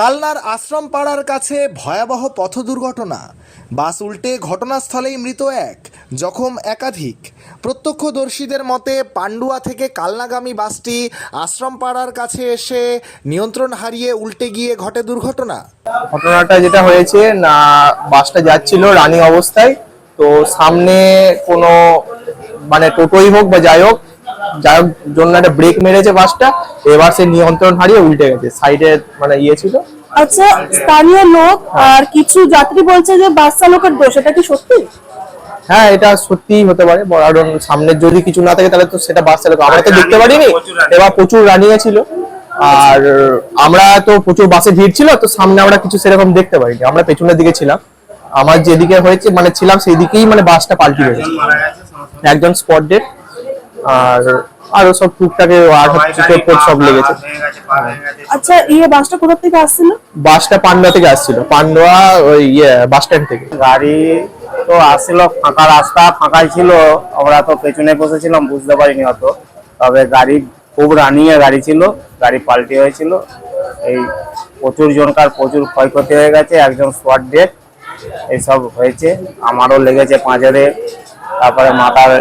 কালনার আশ্রম পাড়ার কাছে ভয়াবহ পথ দুর্ঘটনা। বাস উল্টে ঘটনাস্থলেই মৃত এক, জখম একাধিক। প্রত্যক্ষদর্শীদের মতে, পান্ডুয়া থেকে কালনাগামী বাসটি আশ্রম পাড়ার কাছে এসে নিয়ন্ত্রণ হারিয়ে উল্টে গিয়ে ঘটে দুর্ঘটনা। ঘটনাটা যেটা হয়েছে, না, বাসটা যাচ্ছিল রানিং অবস্থায়। তো সামনে কোনো মানে টোটোই হোক বা যাই হোক হোক জন্য একটা ব্রেক মেরেছে বাসটা এবার সে নিয়ন্ত্রণ হারিয়ে উল্টে গেছে। সাইডে মানে ইয়ে ছিল। আচ্ছা স্থানীয় লোক আর কিছু যাত্রী বলছে যে বাস চালকের দোষ এটা কি সত্যি? হ্যাঁ এটা সত্যিই হতে পারে। কারণ সামনে যদি কিছু না থাকে তাহলে তো সেটা বাস চালক আমরা তো দেখতে পারিনি। এবার প্রচুর রানিং ছিল। আর আমরা তো প্রচুর বাসে ভিড় ছিল তো সামনে আমরা কিছু সেরকম দেখতে পারিনি। আমরা পেছনের দিকে ছিলাম। আমার যেদিকে হয়েছে মানে ছিলাম সেই দিকেই মানে বাসটা পাল্টি হয়েছে। একজন স্পট ডেট আর আরও সব টুকটাকে আর হচ্ছে চোট সব লেগেছে। আচ্ছা ইয়ে বাসটা কোথা থেকে আসছিল? বাসটা পান্ডুয়া থেকে আসছিল। পান্ডুয়া ওই ইয়ে বাস স্ট্যান্ড থেকে। গাড়ি তো আসছিল ফাঁকা রাস্তা ফাঁকাই ছিল। আমরা তো পেছনে বসেছিলাম বুঝতে পারিনি অত। তবে গাড়ি খুব রানিয়ে গাড়ি ছিল গাড়ি পাল্টি হয়েছিল। এই প্রচুর জনকার প্রচুর ক্ষয়ক্ষতি হয়ে গেছে একজন স্পট ডেট এইসব হয়েছে। আমারও লেগেছে পাঁজরে তারপরে মাথার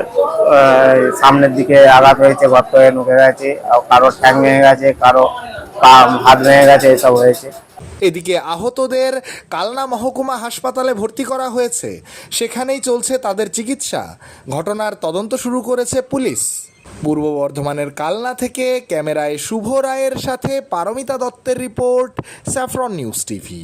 সামনের দিকে আঘাত হয়েছে, গর্ত হয়ে ঢুকে গেছে কারও ঠ্যাং ভেঙে গেছে, কারও হাত ভেঙে গেছে, এসব হয়েছে। এদিকে আহতদের কালনা মহকুমা হাসপাতালে ভর্তি করা হয়েছে। সেখানেই চলছে তাদের চিকিৎসা। ঘটনার তদন্ত শুরু করেছে পুলিশ। পূর্ব বর্ধমানের কালনা থেকে ক্যামেরায় শুভ রায়ের সাথে পারমিতা দত্তের রিপোর্ট, স্যাফরন নিউজ টিভি।